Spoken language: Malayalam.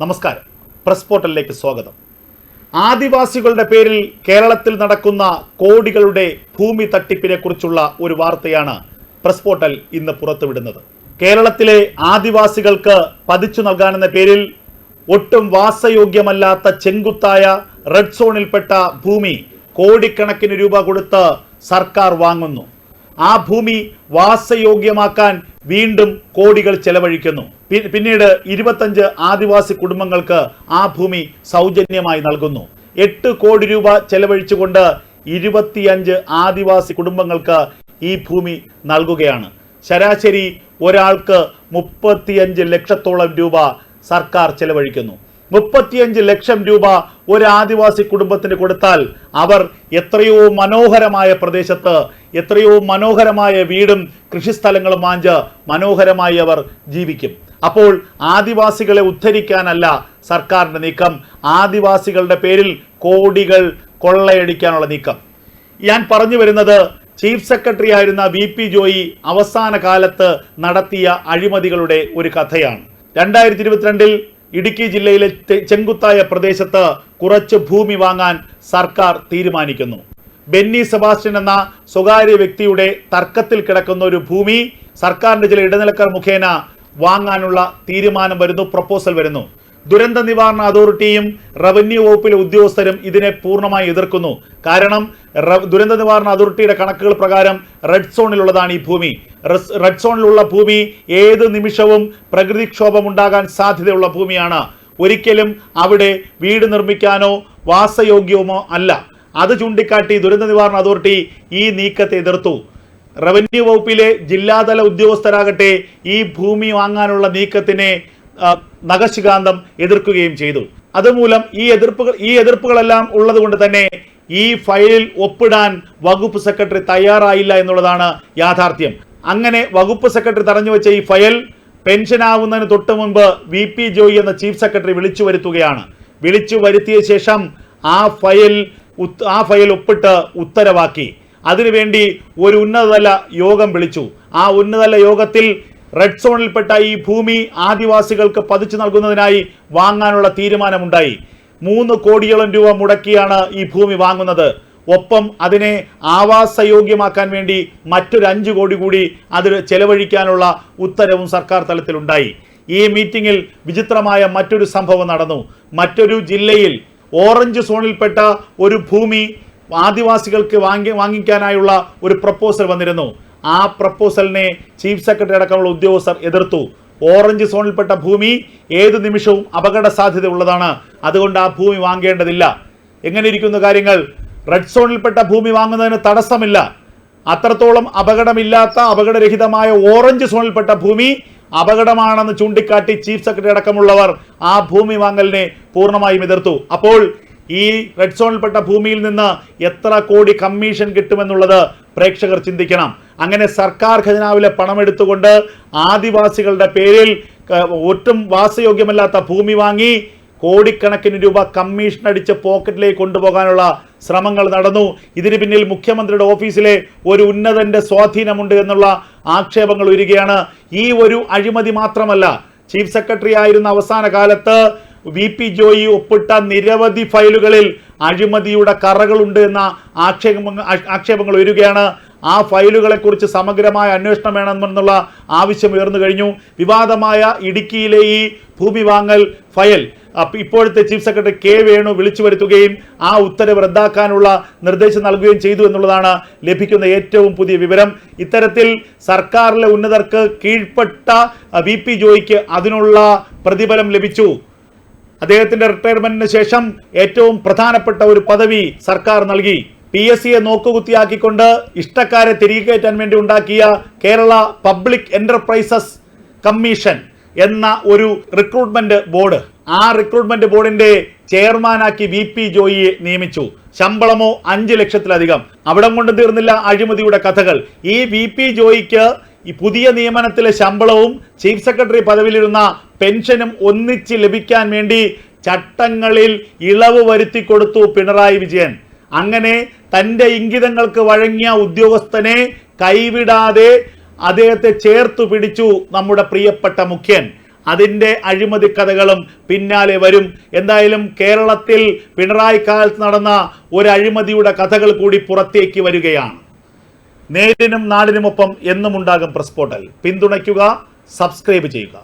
നമസ്കാരം. പ്രസ് പോർട്ടലിലേക്ക് സ്വാഗതം. ആദിവാസികളുടെ പേരിൽ കേരളത്തിൽ നടക്കുന്ന കോടികളുടെ ഭൂമി തട്ടിപ്പിനെ കുറിച്ചുള്ള ഒരു വാർത്തയാണ് പ്രസ് പോർട്ടൽ ഇന്ന് പുറത്തുവിടുന്നത്. കേരളത്തിലെ ആദിവാസികൾക്ക് പതിച്ചു നൽകാനെന്ന പേരിൽ ഒട്ടും വാസയോഗ്യമല്ലാത്ത ചെങ്കുത്തായ റെഡ് സോണിൽപ്പെട്ട ഭൂമി കോടിക്കണക്കിന് രൂപ കൊടുത്ത് സർക്കാർ വാങ്ങുന്നു. ആ ഭൂമി വാസയോഗ്യമാക്കാൻ വീണ്ടും കോടികൾ ചെലവഴിക്കുന്നു. പിന്നീട് ഇരുപത്തഞ്ച് ആദിവാസി കുടുംബങ്ങൾക്ക് ആ ഭൂമി സൗജന്യമായി നൽകുന്നു. എട്ട് കോടി രൂപ ചെലവഴിച്ചുകൊണ്ട് ഇരുപത്തിയഞ്ച് ആദിവാസി കുടുംബങ്ങൾക്ക് ഈ ഭൂമി നൽകുകയാണ്. ശരാശരി ഒരാൾക്ക് മുപ്പത്തിയഞ്ച് ലക്ഷത്തോളം രൂപ സർക്കാർ ചെലവഴിക്കുന്നു. മുപ്പത്തിയഞ്ച് ലക്ഷം രൂപ ഒരു ആദിവാസി കുടുംബത്തിന് കൊടുത്താൽ അവർ എത്രയോ മനോഹരമായ പ്രദേശത്ത് എത്രയോ മനോഹരമായ വീടും കൃഷിസ്ഥലങ്ങളും വാഞ്ച് മനോഹരമായി അവർ ജീവിക്കും. അപ്പോൾ ആദിവാസികളെ ഉദ്ധരിക്കാനല്ല സർക്കാരിന്റെ നീക്കം ആദിവാസികളുടെ പേരിൽ കോടികൾ കൊള്ളയടിക്കാനുള്ള നീക്കം. ഞാൻ പറഞ്ഞു വരുന്നത് ചീഫ് സെക്രട്ടറി ആയിരുന്ന വി പി ജോയി അവസാന കാലത്ത് നടത്തിയ അഴിമതികളുടെ ഒരു കഥയാണ്. രണ്ടായിരത്തി ഇരുപത്തിരണ്ടിൽ ഇടുക്കി ജില്ലയിലെ ചെങ്കുത്തായ പ്രദേശത്ത് കുറച്ച് ഭൂമി വാങ്ങാൻ സർക്കാർ തീരുമാനിക്കുന്നു. ബെന്നി സെബാസ്റ്റ്യൻ എന്ന സ്വകാര്യ വ്യക്തിയുടെ തർക്കത്തിൽ കിടക്കുന്ന ഒരു ഭൂമി സർക്കാരിന്റെ ചില ഇടനിലക്കാർ മുഖേന വാങ്ങാനുള്ള തീരുമാനം വരുന്നു പ്രപ്പോസൽ വരുന്നു. ദുരന്ത നിവാരണ അതോറിറ്റിയും റവന്യൂ വകുപ്പിലെ ഉദ്യോഗസ്ഥരും ഇതിനെ പൂർണമായി എതിർക്കുന്നു. കാരണം ദുരന്ത നിവാരണ അതോറിറ്റിയുടെ കണക്കുകൾ പ്രകാരം റെഡ് സോണിലുള്ളതാണ് ഈ ഭൂമി. റെഡ് സോണിലുള്ള ഭൂമി ഏത് നിമിഷവും പ്രകൃതിക്ഷോഭം ഉണ്ടാകാൻ സാധ്യതയുള്ള ഭൂമിയാണ്. ഒരിക്കലും അവിടെ വീട് നിർമ്മിക്കാനോ വാസയോഗ്യമോ അല്ല. അത് ചൂണ്ടിക്കാട്ടി ദുരന്ത നിവാരണ അതോറിറ്റി ഈ നീക്കത്തെ എതിർത്തു. റവന്യൂ വകുപ്പിലെ ജില്ലാതല ഉദ്യോഗസ്ഥരാകട്ടെ ഈ ഭൂമി വാങ്ങാനുള്ള നീക്കത്തിനെ നഖശികാന്തം എതിർക്കുകയും ചെയ്തു. അതുമൂലം ഈ എതിർപ്പുകൾ ഈ എതിർപ്പുകളെല്ലാം ഉള്ളത് കൊണ്ട് തന്നെ ഈ ഫയലിൽ ഒപ്പിടാൻ വകുപ്പ് സെക്രട്ടറി തയ്യാറായില്ല എന്നുള്ളതാണ് യാഥാർത്ഥ്യം. അങ്ങനെ വകുപ്പ് സെക്രട്ടറി തടഞ്ഞു വെച്ച ഈ ഫയൽ പെൻഷനാവുന്നതിന് തൊട്ട് മുമ്പ് വി പി ജോയി എന്ന ചീഫ് സെക്രട്ടറി വിളിച്ചു വരുത്തുകയാണ്. വിളിച്ചു വരുത്തിയ ശേഷം ആ ഫയൽ ആ ഫയൽ ഒപ്പിട്ട് ഉത്തരവാക്കി. അതിനുവേണ്ടി ഒരു ഉന്നതതല യോഗം വിളിച്ചു. ആ ഉന്നതതല യോഗത്തിൽ റെഡ് സോണിൽപ്പെട്ട ഈ ഭൂമി ആദിവാസികൾക്ക് പതിച്ചു നൽകുന്നതിനായി വാങ്ങാനുള്ള തീരുമാനമുണ്ടായി. മൂന്ന് കോടിയോളം രൂപ മുടക്കിയാണ് ഈ ഭൂമി വാങ്ങുന്നത്. ഒപ്പം അതിനെ ആവാസയോഗ്യമാക്കാൻ വേണ്ടി മറ്റൊരു അഞ്ച് കോടി കൂടി അത് ചെലവഴിക്കാനുള്ള ഉത്തരവും സർക്കാർ തലത്തിലുണ്ടായി. ഈ മീറ്റിംഗിൽ വിചിത്രമായ മറ്റൊരു സംഭവം നടന്നു. മറ്റൊരു ജില്ലയിൽ ഓറഞ്ച് സോണിൽപ്പെട്ട ഒരു ഭൂമി ആദിവാസികൾക്ക് വാങ്ങി വാങ്ങിക്കാനായുള്ള ഒരു പ്രപ്പോസൽ വന്നിരുന്നു. ആ പ്രപ്പോസലിനെ ചീഫ് സെക്രട്ടറി അടക്കമുള്ള ഉദ്യോഗസ്ഥർ എതിർത്തു. ഓറഞ്ച് സോണിൽപ്പെട്ട ഭൂമി ഏത് നിമിഷവും അപകട സാധ്യത ഉള്ളതാണ് അതുകൊണ്ട് ആ ഭൂമി വാങ്ങേണ്ടതില്ല. എങ്ങനെ ഇരിക്കുന്ന കാര്യങ്ങൾ? റെഡ് സോണിൽപ്പെട്ട ഭൂമി വാങ്ങുന്നതിന് തടസ്സമില്ല. അത്രത്തോളം അപകടമില്ലാത്ത അപകടരഹിതമായ ഓറഞ്ച് സോണിൽപ്പെട്ട ഭൂമി അപകടമാണെന്ന് ചൂണ്ടിക്കാട്ടി ചീഫ് സെക്രട്ടറി അടക്കമുള്ളവർ ആ ഭൂമി വാങ്ങലിനെ പൂർണമായും എതിർത്തു. അപ്പോൾ ഈ റെഡ് സോണിൽപ്പെട്ട ഭൂമിയിൽ നിന്ന് എത്ര കോടി കമ്മീഷൻ കിട്ടുമെന്നുള്ളത് പ്രേക്ഷകർ ചിന്തിക്കണം. അങ്ങനെ സർക്കാർ ഖജനാവിലെ പണമെടുത്തുകൊണ്ട് ആദിവാസികളുടെ പേരിൽ ഒട്ടും വാസയോഗ്യമല്ലാത്ത ഭൂമി വാങ്ങി കോടിക്കണക്കിന് രൂപ കമ്മീഷൻ അടിച്ച് പോക്കറ്റിലേക്ക് കൊണ്ടുപോകാനുള്ള ശ്രമങ്ങൾ നടന്നു. ഇതിന് പിന്നിൽ മുഖ്യമന്ത്രിയുടെ ഓഫീസിലെ ഒരു ഉന്നതന്റെ സ്വാധീനമുണ്ട് എന്നുള്ള ആക്ഷേപങ്ങൾ ഉയരുകയാണ്. ഈ ഒരു അഴിമതി മാത്രമല്ല ചീഫ് സെക്രട്ടറി ആയിരുന്ന അവസാന കാലത്ത് വി പി ജോയി ഒപ്പിട്ട നിരവധി ഫയലുകളിൽ അഴിമതിയുടെ കറകളുണ്ട് എന്ന ആക്ഷേപങ്ങൾ ആക്ഷേപങ്ങൾ ഉയരുകയാണ്. ആ ഫയലുകളെ കുറിച്ച് സമഗ്രമായ അന്വേഷണം വേണമെന്നുള്ള ആവശ്യം ഉയർന്നു കഴിഞ്ഞു. വിവാദമായ ഇടുക്കിയിലെ ഈ ഭൂമി വാങ്ങൽ ഫയൽ ഇപ്പോഴത്തെ ചീഫ് സെക്രട്ടറി കെ വേണു വിളിച്ചു വരുത്തുകയും ആ ഉത്തരവ് റദ്ദാക്കാനുള്ള നിർദ്ദേശം നൽകുകയും ചെയ്തു എന്നുള്ളതാണ് ലഭിക്കുന്ന ഏറ്റവും പുതിയ വിവരം. ഇത്തരത്തിൽ സർക്കാരിലെ ഉന്നതർക്ക് കീഴ്പ്പെട്ട വി പി ജോയിക്ക് അതിനുള്ള പ്രതിഫലം ലഭിച്ചു. അദ്ദേഹത്തിന്റെ റിട്ടയർമെന്റിന് ശേഷം ഏറ്റവും പ്രധാനപ്പെട്ട ഒരു പദവി സർക്കാർ നൽകി. പി എസ് സിയെ നോക്കുകുത്തിയാക്കിക്കൊണ്ട് ഇഷ്ടക്കാരെ തിരികെ കയറ്റാൻ വേണ്ടി ഉണ്ടാക്കിയ കേരള പബ്ലിക് എന്റർപ്രൈസസ് കമ്മീഷൻ എന്ന ഒരു റിക്രൂട്ട്മെന്റ് ബോർഡ് ആ റിക്രൂട്ട്മെന്റ് ബോർഡിന്റെ ചെയർമാനാക്കി വി പി ജോയിയെ നിയമിച്ചു. ശമ്പളമോ അഞ്ച് ലക്ഷത്തിലധികം. അവിടം കൊണ്ട് തീർന്നില്ല അഴിമതിയുടെ കഥകൾ. ഈ വി പി ജോയിക്ക് ഈ പുതിയ നിയമനത്തിലെ ശമ്പളവും ചീഫ് സെക്രട്ടറി പദവിയിലിരുന്ന പെൻഷനും ഒന്നിച്ച് ലഭിക്കാൻ വേണ്ടി ചട്ടങ്ങളിൽ ഇളവ് വരുത്തി കൊടുത്തു പിണറായി വിജയൻ. അങ്ങനെ തന്റെ ഇംഗിതങ്ങൾക്ക് വഴങ്ങിയ ഉദ്യോഗസ്ഥനെ കൈവിടാതെ അദ്ദേഹത്തെ ചേർത്തു പിടിച്ചു നമ്മുടെ പ്രിയപ്പെട്ട മുഖ്യൻ. അതിന്റെ അഴിമതി കഥകളും പിന്നാലെ വരും. എന്തായാലും കേരളത്തിൽ പിണറായി കാലത്ത് നടന്ന ഒരു അഴിമതിയുടെ കഥകൾ കൂടി പുറത്തേക്ക് വരികയാണ്. നേരിനും നാടിനുമൊപ്പം എന്നും ഉണ്ടാകും പ്രസ് പോർട്ടൽ പിന്തുണയ്ക്കുക സബ്സ്ക്രൈബ് ചെയ്യുക.